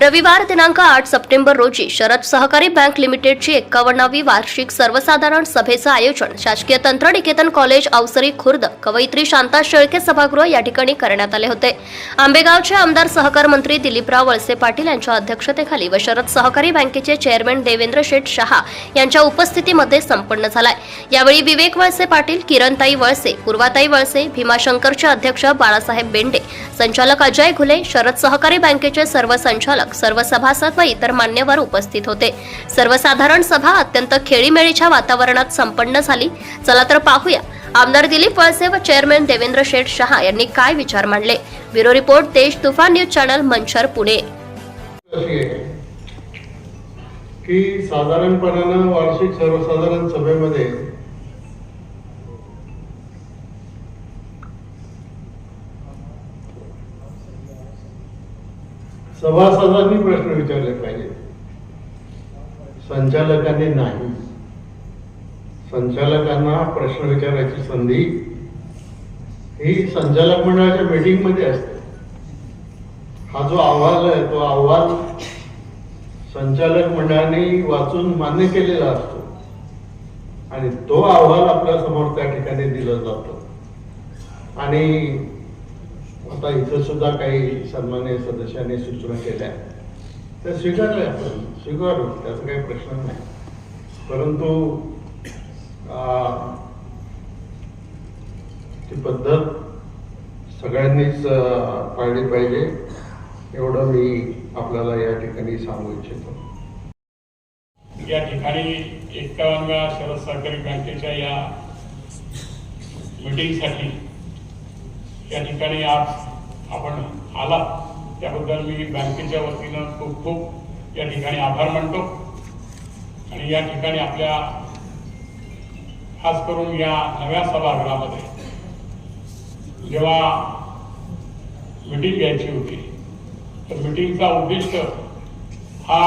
रविवार दिनांक आठ सप्टेंबर रोजी शरद सहकारी बँक लिमिटेडची एक्कावन्नावी वार्षिक सर्वसाधारण सभेचं आयोजन शासकीय तंत्रनिकेतन कॉलेज अवसरी खुर्द कवयित्री शांता शेळके सभागृह या ठिकाणी करण्यात आले होते. आंबेगावचे आमदार सहकार मंत्री दिलीपराव वळसे पाटील यांच्या अध्यक्षतेखाली व शरद सहकारी बँकेचे चेअरमॅन देवेंद्र शेठ शहा यांच्या उपस्थितीमध्ये संपन्न झालाय. यावेळी विवेक वळसे पाटील किरणताई वळसे पूर्वाताई वळसे भीमाशंकरचे अध्यक्ष बाळासाहेब बेंडे संचालक अजय घुले शरद सहकारी बँकेचे सर्व संचालक सर्व सभासद व इतर मान्यवर उपस्थित होते. सर्वसाधारण सभा अत्यंत खेळीमेळीच्या वातावरणात संपन्न झाली. चला तर पाहूया. आमदार दिलीप वळसे व चेअरमॅन देवेंद्र शेठ शहा यांनी काय विचार मांडले? ब्युरो रिपोर्ट देश तुफान न्यूज चॅनल मंचर पुणे. की साधारणपणानं वार्षिक सर्वसाधारण सभेमध्ये सभासदांनी प्रश्न विचारले पाहिजे. संचालकांनी नाही. संचालकांना प्रश्न विचारायची संधी ही संचालक मंडळाच्या मीटिंगमध्ये असते. हा जो अहवाल आहे तो अहवाल संचालक मंडळाने वाचून मान्य केलेला असतो. आणि तो अहवाल आपल्यासमोर त्या ठिकाणी दिला जातो. आणि आता इथं सुद्धा काही सन्मान्य सदस्यांनी सूचना केल्या. त्या स्वीकारल्या आपण स्वीकारू त्याचा काही प्रश्न नाही. परंतु ती पद्धत सगळ्यांनीच पाळली पाहिजे एवढं मी आपल्याला या ठिकाणी सांगू इच्छितो. या ठिकाणी एक्कावनव्या शरद सहकारी बँकेच्या या मीटिंगसाठी या ठिकाणी आज आपण आला त्याबद्दल मी बँकेच्या वतीनं खूप खूप या ठिकाणी आभार मानतो. आणि या ठिकाणी आपल्या खास करून या नव्या सभागृहामध्ये जेव्हा मिटिंग घ्यायची होती तर मिटिंगचा उद्दिष्ट हा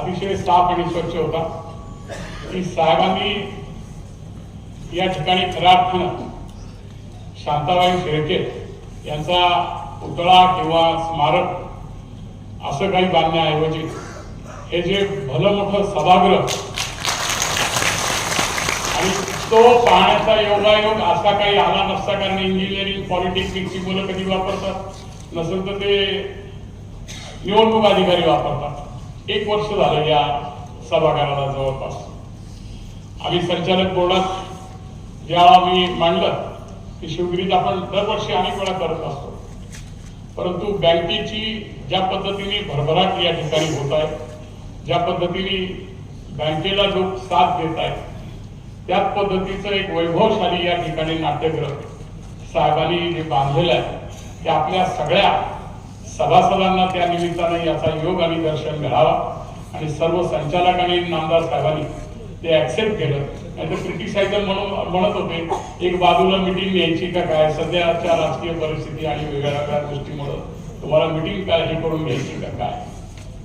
अतिशय साफ आणि स्वच्छ होता. की साहेबांनी या ठिकाणी खऱ्या अर्थानं शांताबाई शेळके यांचा पुतळा किंवा स्मारक असं काही बांधण्याऐवजी हे जे भलं मोठं सभागृह आणि तो पाहण्याचा योगायोग असा काही आला नसता कारण इंजिनिअरिंग पॉलिटेक्निकची मुलं कधी वापरतात? नसेल तर ते निवडणूक अधिकारी वापरतात. एक वर्ष झालं या सभागाराला जवळपास. आम्ही संचालक बोर्डात जेव्हा मी मांडलं की शिवगिरीत आपण दरवर्षी अनेक वेळा करत असतो. परंतु बँकेची ज्या पद्धतीने भरभराट या ठिकाणी होत आहे ज्या पद्धतीने बँकेला लोक साथ देत आहेत त्याच पद्धतीचं एक वैभवशाली या ठिकाणी नाट्यग्रह साहेबांनी जे बांधलेलं आहे ते आपल्या सगळ्या सभासदांना त्या निमित्तानं याचा योग आणि दर्शन मिळावा. आणि सर्व संचालकांनी नामदार साहेबांनी ते ऍक्सेप्ट केलं. नाही तर क्रिटिसायझर म्हणून म्हणत होते एक बाजूला मिटिंग घ्यायची का काय? सध्याच्या राजकीय परिस्थिती आणि वेगळ्या वेगळ्या गोष्टीमुळं तुम्हाला मिटिंग काय हे करून घ्यायची का काय?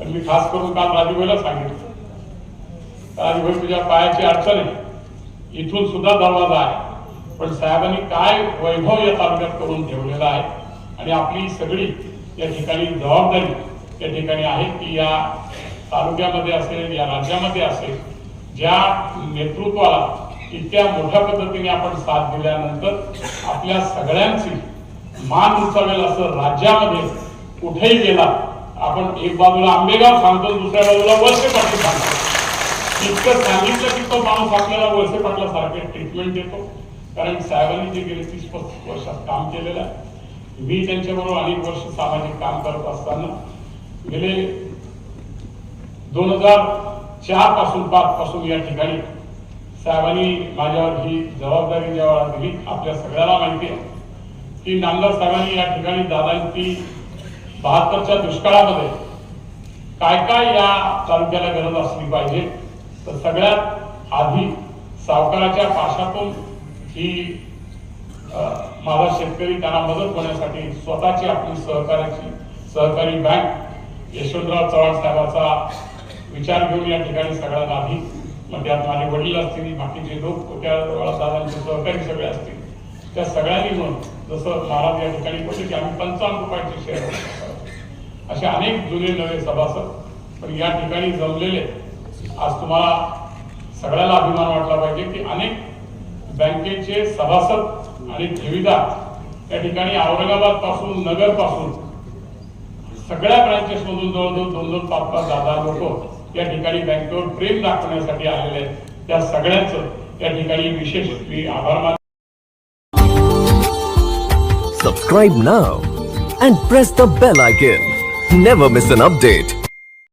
पण मी खास करून काल राजूभाईला सांगितलं. राजूभाई तुझ्या पायाची अडचण आहे. इथून सुद्धा दरवाजा आहे. पण साहेबांनी काय वैभव या तालुक्यात करून ठेवलेला आहे आणि आपली सगळी या ठिकाणी जबाबदारी त्या ठिकाणी आहे की या तालुक्यामध्ये असेल या राज्यामध्ये असेल ज्या नेतृत्वाला इतक्या मोठ्या पद्धतीने आपण साथ दिल्यानंतर आपल्या सगळ्यांची मान उचावेल असं राज्यामध्ये कुठेही गेला आपण एक बाजूला आंबेगाव सांगतो दुसऱ्या बाजूला वळसे पाटील सांगतो. इतकं सांगितलं की तो माणूस आपल्याला वळसे पाटला सारखे ट्रीटमेंट देतो. कारण साहेबांनी जे गेले तीस पस्तीस वर्षात काम केलेलं आहे. मी त्यांच्याबरोबर अनेक वर्ष सामाजिक काम करत असताना गेले दोन हजार चारपासून पाच पासून या ठिकाणी साहेबांनी माझ्यावर ही जबाबदारी जेव्हा दिली आपल्या सगळ्याला माहिती आहे. की नामदार साहेबांनी या ठिकाणी दादांची बहात्तरच्या दुष्काळामध्ये काय काय या तालुक्याला गरज असली पाहिजे तर सगळ्यात आधी सावकाराच्या पाशातून ही माझा शेतकरी त्यांना मदत होण्यासाठी स्वतःची आपली सहकार्याची सहकारी बँक यशवंतराव चव्हाण साहेबाचा विचार घेऊन या ठिकाणी सगळ्यात आधी म्हणजे मग त्यात माझे वडील असतील बाकीचे लोक त्या दादांचे सहकारी सगळे असतील त्या सगळ्यांनी म्हणून जसं महाराज या ठिकाणी बोलले की आम्ही पंचावन्न रुपयाचे शेअर असे अनेक जुने नवे सभासद पण या ठिकाणी जमलेले आज तुम्हाला सगळ्याला अभिमान वाटला पाहिजे की अनेक बँकेचे सभासद आणि ठेवीदार या ठिकाणी औरंगाबादपासून नगरपासून सगळ्या ब्रांचेस मधून जवळजवळ दोन दोन पाच पाच दहा दहा लोक या ठिकाणी बँकेवर प्रेम दाखवण्यासाठी आलेले आहेत त्या सगळ्यांचं या ठिकाणी विशेष मी आभार मानतो Subscribe now and press the bell icon. Never miss an update.